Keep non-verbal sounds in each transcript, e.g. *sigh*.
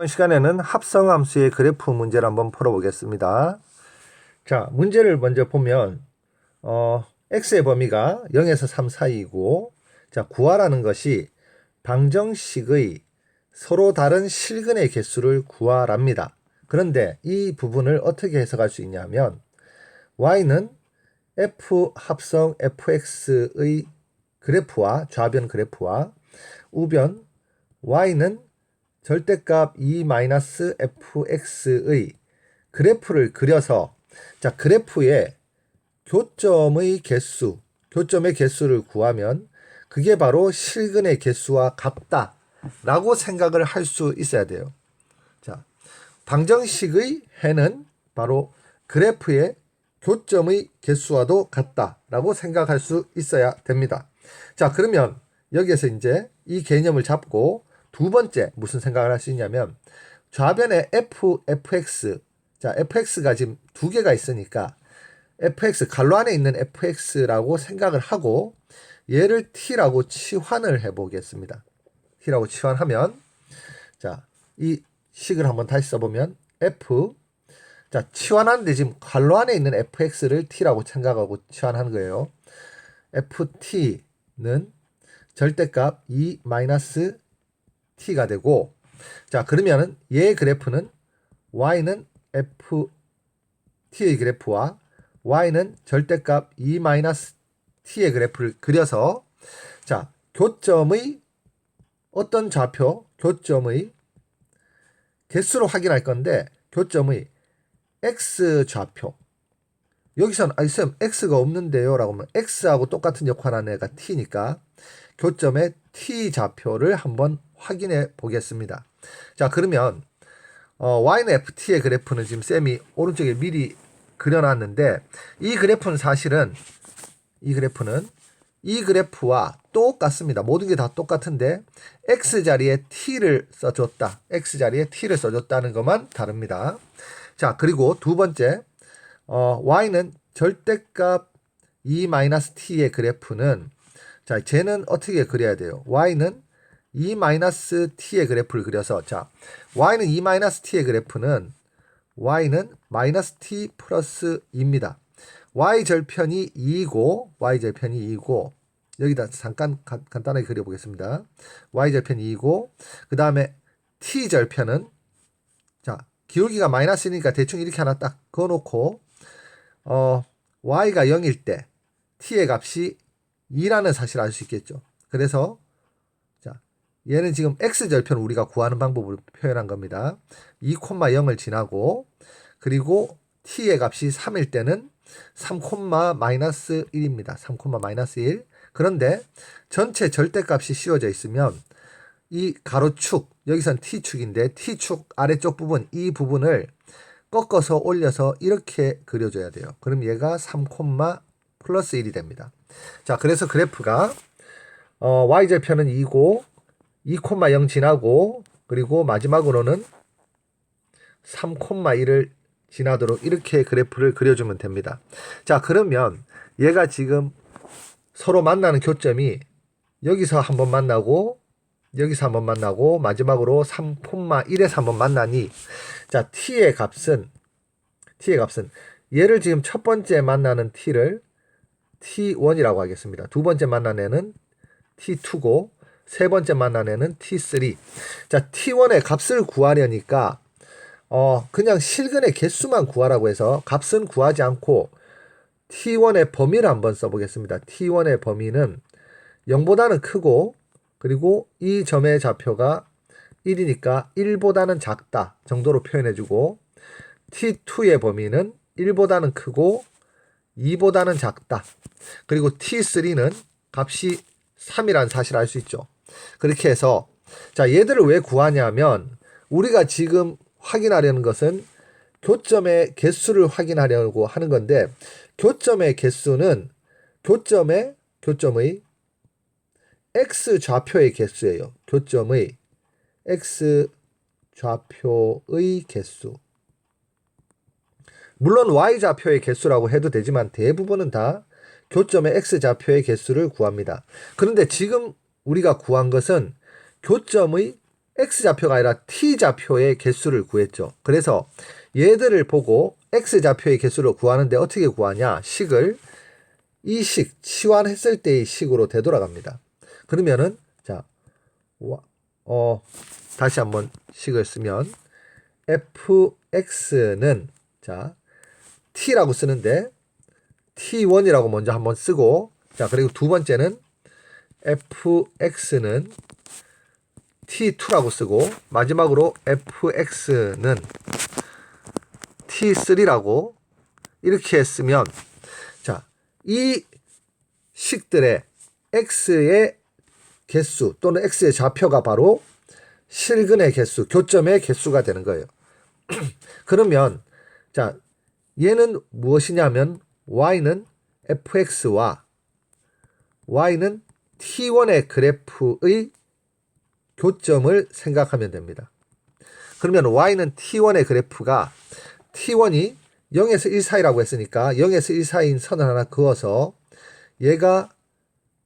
이번 시간에는 합성함수의 그래프 문제를 한번 풀어보겠습니다. 자, 문제를 먼저 보면 어, x의 범위가 0에서 3 사이이고 자, 구하라는 것이 방정식의 서로 다른 실근의 개수를 구하랍니다. 그런데 이 부분을 어떻게 해석할 수 있냐면 y는 f 합성 fx의 그래프와 좌변 그래프와 우변 y는 절대값 2-fx의 그래프를 그려서 자 그래프의 교점의 개수, 교점의 개수를 구하면 그게 바로 실근의 개수와 같다라고 생각을 할 수 있어야 돼요. 자, 방정식의 해는 바로 그래프의 교점의 개수와도 같다라고 생각할 수 있어야 됩니다. 자, 그러면 여기에서 이제 이 개념을 잡고 두 번째 무슨 생각을 할 수 있냐면 좌변에 f, fx 자 fx가 지금 두 개가 있으니까 fx 갈로 안에 있는 fx라고 생각을 하고 얘를 t라고 치환을 해 보겠습니다. t라고 치환하면 자 이 식을 한번 다시 써보면 f 자 치환하는데 지금 갈로 안에 있는 fx를 t라고 생각하고 치환하는 거예요. ft는 절대값 2 마이너스 t가 되고 자 그러면은 얘 그래프는 y는 f t의 그래프와 y는 절대값 2 마이너스 t의 그래프를 그려서 자 교점의 어떤 좌표 교점의 개수로 확인할 건데 교점의 x 좌표. 여기서는 아니 쌤 x가 없는데요 라고 하면 x하고 똑같은 역할하는 애가 t니까 교점의 t 좌표를 한번 확인해 보겠습니다. 자 그러면 어, y는 ft의 그래프는 지금 쌤이 오른쪽에 미리 그려놨는데 이 그래프는 사실은 이 그래프는 이 그래프와 똑같습니다. 모든 게 다 똑같은데 x 자리에 t를 써줬다. x 자리에 t를 써줬다는 것만 다릅니다. 자 그리고 두 번째 어, y는 절대값 2-t의 그래프는 자 쟤는 어떻게 그려야 돼요? y는 2-t의 그래프를 그려서 자 y는 2-t의 그래프는 y는 마이너스 t 플러스 2입니다. y 절편이 2이고 y 절편이 2이고 여기다 잠깐 가, 간단하게 그려보겠습니다. y 절편이 2이고 그 다음에 t 절편은 자 기울기가 마이너스니까 대충 이렇게 하나 딱 그어놓고 어 y가 0일 때 t의 값이 2라는 사실을 알수 있겠죠. 그래서 자 얘는 지금 x 절편을 우리가 구하는 방법으로 표현한 겁니다. 2,0을 지나고 그리고 t의 값이 3일 때는 3, 마이너스 1입니다. 3, 마이너스 1. 그런데 전체 절대값이 씌워져 있으면 이 가로축 여기선 t축인데 t축 아래쪽 부분 이 부분을 꺾어서 올려서 이렇게 그려줘야 돼요. 그럼 얘가 3, 플러스 1이 됩니다. 자, 그래서 그래프가 어, y절편은 2고 2,0 지나고 그리고 마지막으로는 3,1을 지나도록 이렇게 그래프를 그려주면 됩니다. 자, 그러면 얘가 지금 서로 만나는 교점이 여기서 한번 만나고 여기서 한번 만나고 마지막으로 3,1에서 한번 만나니 자, t의 값은 t의 값은 얘를 지금 첫 번째 만나는 t를 t1이라고 하겠습니다. 두 번째 만나는 애는 t2고 세 번째 만나는 애는 t3. 자, t1의 값을 구하려니까 어, 그냥 실근의 개수만 구하라고 해서 값은 구하지 않고 t1의 범위를 한번 써보겠습니다. t1의 범위는 0보다는 크고 그리고 이 점의 좌표가 1이니까 1보다는 작다 정도로 표현해주고 t2의 범위는 1보다는 크고 2보다는 작다. 그리고 t3는 값이 3이라는 사실을 알 수 있죠. 그렇게 해서 자 얘들을 왜 구하냐면 우리가 지금 확인하려는 것은 교점의 개수를 확인하려고 하는 건데 교점의 개수는 교점의 교점의 x 좌표의 개수예요. 교점의 x 좌표의 개수. 물론 y 좌표의 개수라고 해도 되지만 대부분은 다 교점의 x 좌표의 개수를 구합니다. 그런데 지금 우리가 구한 것은 교점의 x 좌표가 아니라 t 좌표의 개수를 구했죠. 그래서 얘들을 보고 x 좌표의 개수를 구하는데 어떻게 구하냐? 식을 이 식, 치환했을 때의 식으로 되돌아갑니다. 그러면은 자, 와- 어, 다시 한번 식을 쓰면 fx는 자, t라고 쓰는데 t1이라고 먼저 한번 쓰고 자, 그리고 두 번째는 fx는 t2라고 쓰고 마지막으로 fx는 t3라고 이렇게 쓰면 자, 이 식들의 x의 개수 또는 x의 좌표가 바로 실근의 개수, 교점의 개수가 되는 거예요. *clears throat* 그러면 자, 얘는 무엇이냐면 y는 fx와 y는 t1의 그래프의 교점을 생각하면 됩니다. 그러면 y는 t1의 그래프가 t1이 0에서 1 사이라고 했으니까 0에서 1 사이인 선을 하나 그어서 얘가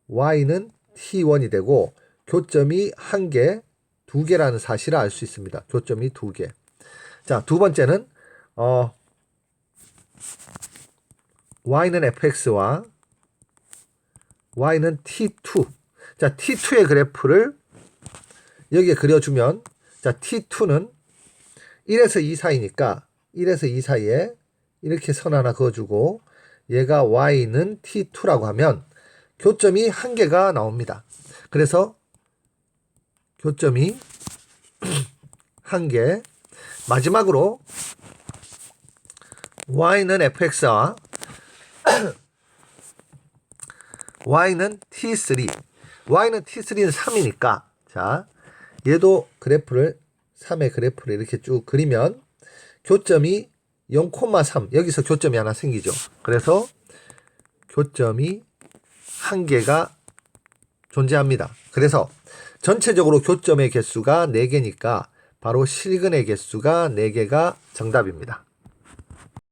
y는 t1이 되고 교점이 한 개, 두 개라는 사실을 알 수 있습니다. 교점이 두 개. 자, 두 번째는 어 y는 fx와 y는 t2. 자, t2의 그래프를 여기에 그려주면 자, t2는 1에서 2 사이니까 1에서 2 사이에 이렇게 선 하나 그어주고 얘가 y는 t2라고 하면 교점이 한 개가 나옵니다. 그래서 교점이 *clears throat* 한 개. 마지막으로 y는 fx와 *clears throat* y는 t3. y는 t3는 3이니까 자 얘도 그래프를 3의 그래프를 이렇게 쭉 그리면 교점이 0,3 여기서 교점이 하나 생기죠. 그래서 교점이 한 개가 존재합니다. 그래서 전체적으로 교점의 개수가 4개니까 바로 실근의 개수가 4개가 정답입니다.